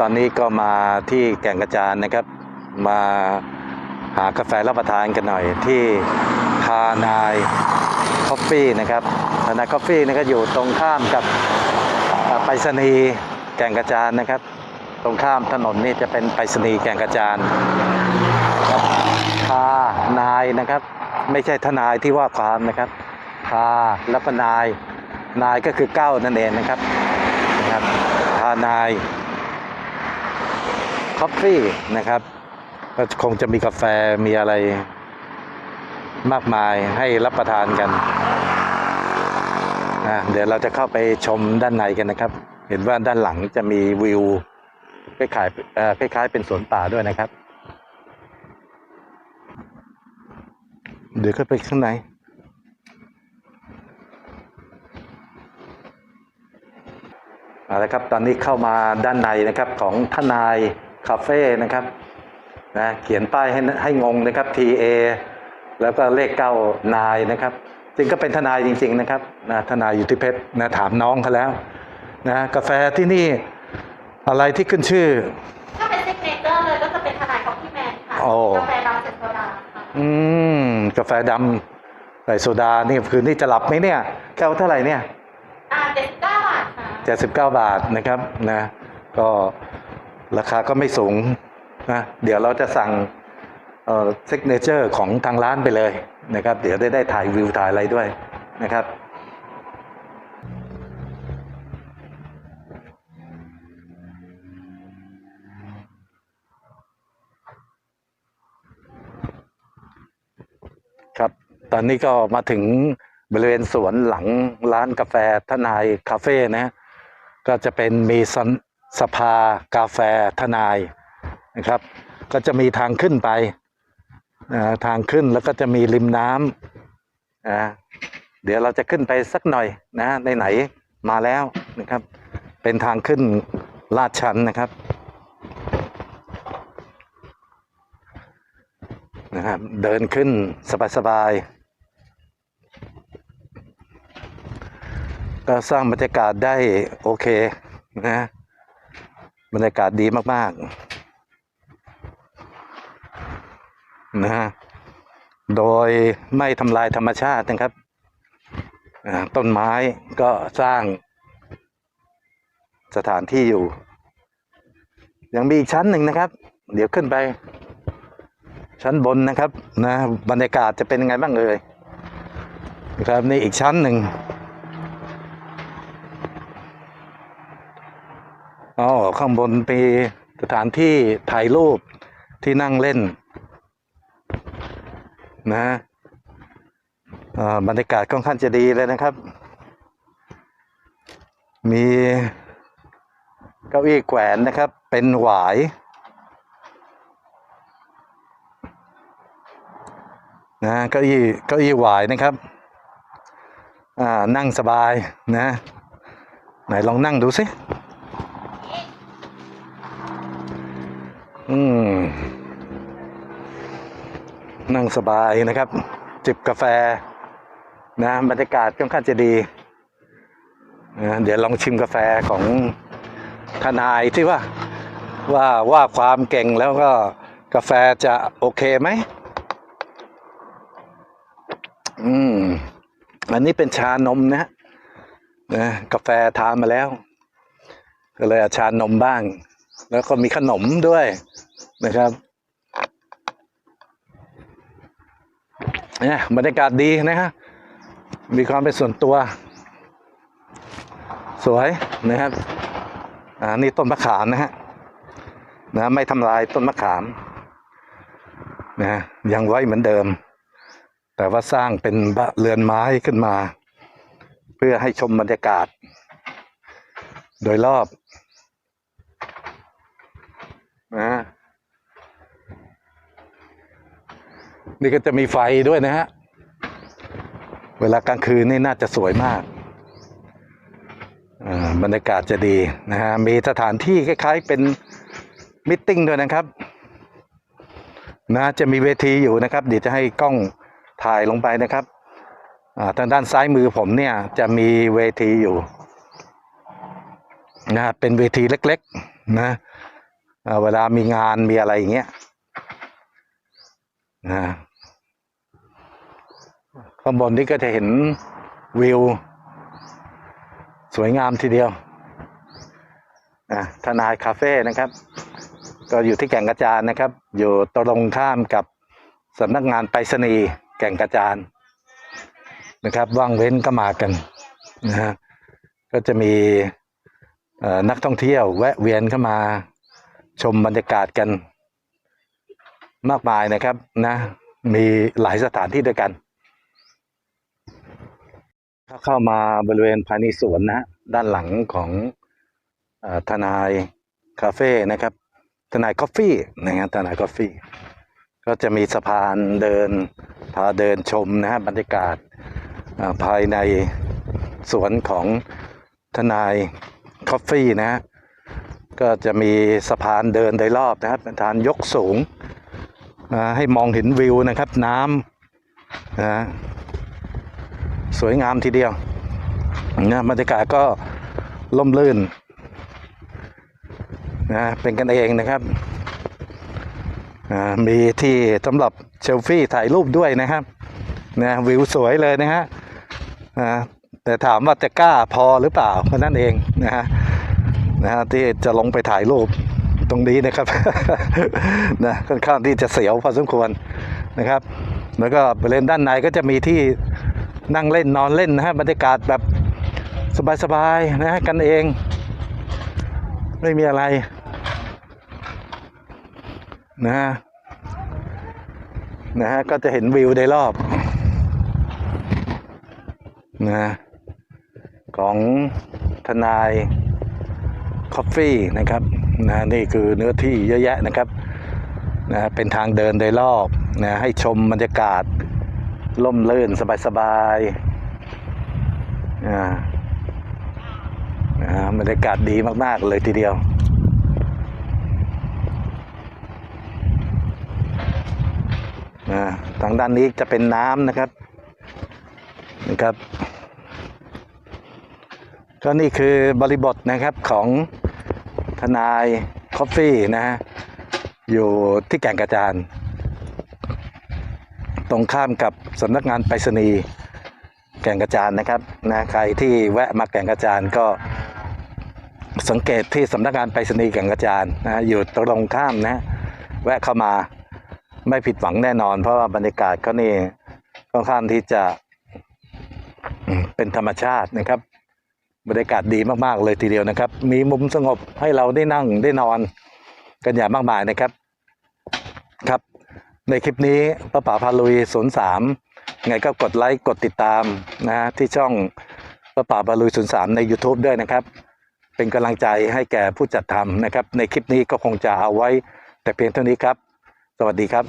ตอนนี้ก็มาที่แก่งกระจานนะครับ มาหากาแฟรับประทานกันหน่อยที่ทานายคอฟฟี่นะครับทานายคอฟฟี่นี่ก็อยู่ตรงข้ามกับไปรษณีย์แก่งกระจานนะครับ ตรงข้ามถนนนี่จะเป็นไปรษณีย์แก่งกระจานทานายนะครับ ไม่ใช่ทนายที่ว่าความนะครับทาแล้วก็นายนายก็คือเก้านั่นเองนะครับนะครับทานาย คอฟฟี่นะครับ ก็คงจะมีกาแฟมีอะไรมากมายให้รับประทานกันนะเดี๋ยวเราจะเข้าไปชมด้านในกันนะครับ เห็นว่าด้านหลังจะมีวิวคล้ายๆคล้ายๆเป็นสวนป่าด้วยนะครับ เดี๋ยวเข้าไปข้างในเอาละครับตอนนี้เข้ามาด้านในนะครับของทนาย คาเฟ่นะครับนะเขียนป้ายให้ให้งงนะครับ TA แล้วก็เลขเก้านายนะครับจริงก็เป็นทนายจริง ๆ นะครับนะทนายอยู่ที่เพชรนะถามน้องเขาแล้วนะกาแฟที่นี่อะไรที่ขึ้นชื่อ ถ้าเป็นซิกเนเจอร์เลยก็จะเป็นทนายคอฟฟี่แมนค่ะโอ้ กาแฟดำเจ็ดโซดาค่ะอืม กาแฟดำใส่โซดานี่คืนนี้จะหลับไหมเนี่ยแก้วเท่าไหร่เนี่ย อ่าเจ็ดสิบเก้าบาทค่ะ 79 บาทนะครับนะก็ ราคาก็ไม่สูงนะเดี๋ยวเราจะสั่งเอ่อซิกเนเจอร์ของทางร้านไปเลยนะครับ เดี๋ยวได้ได้ถ่ายวิวถ่ายอะไรด้วยนะครับครับ ตอนนี้ก็มาถึงบริเวณสวนหลังร้านกาแฟทนายคาเฟ่นะ ก็จะเป็นมีสน สภากาแฟทนายนะครับ ก็จะมีทางขึ้นไปนะทางขึ้นแล้วก็จะมีริมน้ำนะเดี๋ยวเราจะขึ้นไปสักหน่อยนะในไหนมาแล้วนะครับ เป็นทางขึ้นลาดชันนะครับนะครับ เดินขึ้นสบายๆก็สร้างบรรยากาศได้โอเคนะ บรรยากาศดีมากๆนะฮะโดยไม่ทำลายธรรมชาตินะครับต้นไม้ก็สร้างสถานที่อยู่ ยังมีอีกชั้นหนึ่งนะครับ เดี๋ยวขึ้นไป ชั้นบนนะครับนะบรรยากาศจะเป็นยังไงบ้างเอ่ยนะครับนี่อีกชั้นหนึ่ง อ๋อข้างบนมีสถานที่ถ่ายรูปที่นั่งเล่น นะบรรยากาศค่อนข้างจะดีเลยนะครับ มีเก้าอี้แขวนนะครับ เป็นหวาย นะเก้าอี้เก้าอี้หวายนะครับ อ่านั่งสบายนะ ไหนลองนั่งดูสิ นั่งสบายนะครับ จิบกาแฟนะบรรยากาศค่อนข้างจะดีนะเดี๋ยวลองชิมกาแฟของทนายที่ว่าว่าว่าความเก่งแล้วก็กาแฟจะโอเคไหมอืมอันนี้เป็นชานมนะนะกาแฟทานมาแล้ว ก็เลยอาชานมบ้าง แล้วก็มีขนมด้วยนะครับ เนี่ยบรรยากาศดีนะฮะมีความเป็นส่วนตัว สวยนะครับอ่านี่ต้นมะขามนะฮะนะไม่ทำลายต้นมะขามนะยังไว้เหมือนเดิม แต่ว่าสร้างเป็นบ้านเรือนไม้ขึ้นมา เพื่อให้ชมบรรยากาศ โดยรอบนะ นี่ก็จะมีไฟด้วยนะฮะ เวลากลางคืนนี่น่าจะสวยมากอ่าบรรยากาศจะดีนะฮะ มีสถานที่คล้ายๆเป็นมิทติ้งด้วยนะครับ นะจะมีเวทีอยู่นะครับ เดี๋ยวจะให้กล้องถ่ายลงไปนะครับอ่าทางด้านซ้ายมือผมเนี่ยจะมีเวทีอยู่นะเป็นเวทีเล็ก ๆ นะเวลามีงานมีอะไรอย่างเงี้ย นะข้างบนนี้ก็จะเห็นวิว สวยงามทีเดียวอะทนายคาเฟ่นะครับ ก็อยู่ที่แก่งกระจานนะครับ อยู่ตรงข้ามกับสำนักงานไปรษณีย์แก่งกระจานนะครับว่างเว้นก็มากันนะฮะก็จะมีนักท่องเที่ยวแวะเวียนเข้ามาชมบรรยากาศกัน มากมายนะครับนะ มีหลายสถานที่ด้วยกัน ถ้าเข้ามาบริเวณภายในสวนนะฮะด้านหลังของอทนายคาเฟ่นะครับ ทนายกาแฟนะฮะทนายกาแฟก็จะมีสะพานเดินพาเดินชมนะฮะบรรยากาศภายในสวนของทนายคอฟฟี่นะฮะก็จะมีสะพานเดินโดยรอบนะครับเป็นทานยกสูง ให้มองเห็นวิวนะครับน้ำนะสวยงามทีเดียวนะบรรยากาศก็ล่มลื่นนะเป็นกันเองนะครับมีที่สำหรับเซลฟี่ถ่ายรูปด้วยนะครับนะวิวสวยเลยนะฮะแต่ถามว่าจะกล้าพอหรือเปล่าแค่นั้นเองนะฮะนะฮะที่จะลงไปถ่ายรูป ตรงนี้นะครับนะค่อนข้างที่จะเสียวพอสมควรนะครับ แล้วก็บริเวณด้านในก็จะมีที่นั่งเล่นนอนเล่นนะฮะบรรยากาศแบบสบายๆนะฮะกันเอง ไม่มีอะไรนะฮะนะฮะก็จะเห็นวิวโดยรอบนะของทนายคอฟฟี่นะครับ นะนี่คือเนื้อที่เยอะแยะนะครับนะเป็นทางเดินโดยรอบนะให้ชมบรรยากาศล่มลื่นสบายๆอ่านะบรรยากาศดีมากๆเลยทีเดียวนะทางด้านนี้จะเป็นน้ำนะครับนะครับ ก็นี่คือบริบทนะครับของ ทนายคอฟฟี่นะฮะอยู่ที่แก่งกระจาน ตรงข้ามกับสำนักงานไปรษณีย์แก่งกระจานนะครับนะใครที่แวะมาแก่งกระจานก็สังเกตที่สำนักงานไปรษณีย์แก่งกระจานนะฮะอยู่ตรงข้ามนะแวะเข้ามาไม่ผิดหวังแน่นอน เพราะว่าบรรยากาศเขานี่ค่อนข้างที่จะเป็นธรรมชาตินะครับ บรรยากาศดีมากๆเลยทีเดียวนะครับ มีมุมสงบให้เราได้นั่งได้นอนกันอย่างมากมายนะครับครับ ในคลิปนี้ป้าป๋าพาลุย03ไงก็กดไลค์กดติดตามนะฮะที่ช่องป้าป๋าพาลุย03ใน YouTube ด้วยนะครับ เป็นกำลังใจให้แก่ผู้จัดทำนะครับ ในคลิปนี้ก็คงจะเอาไว้แต่เพียงเท่านี้ครับ สวัสดีครับ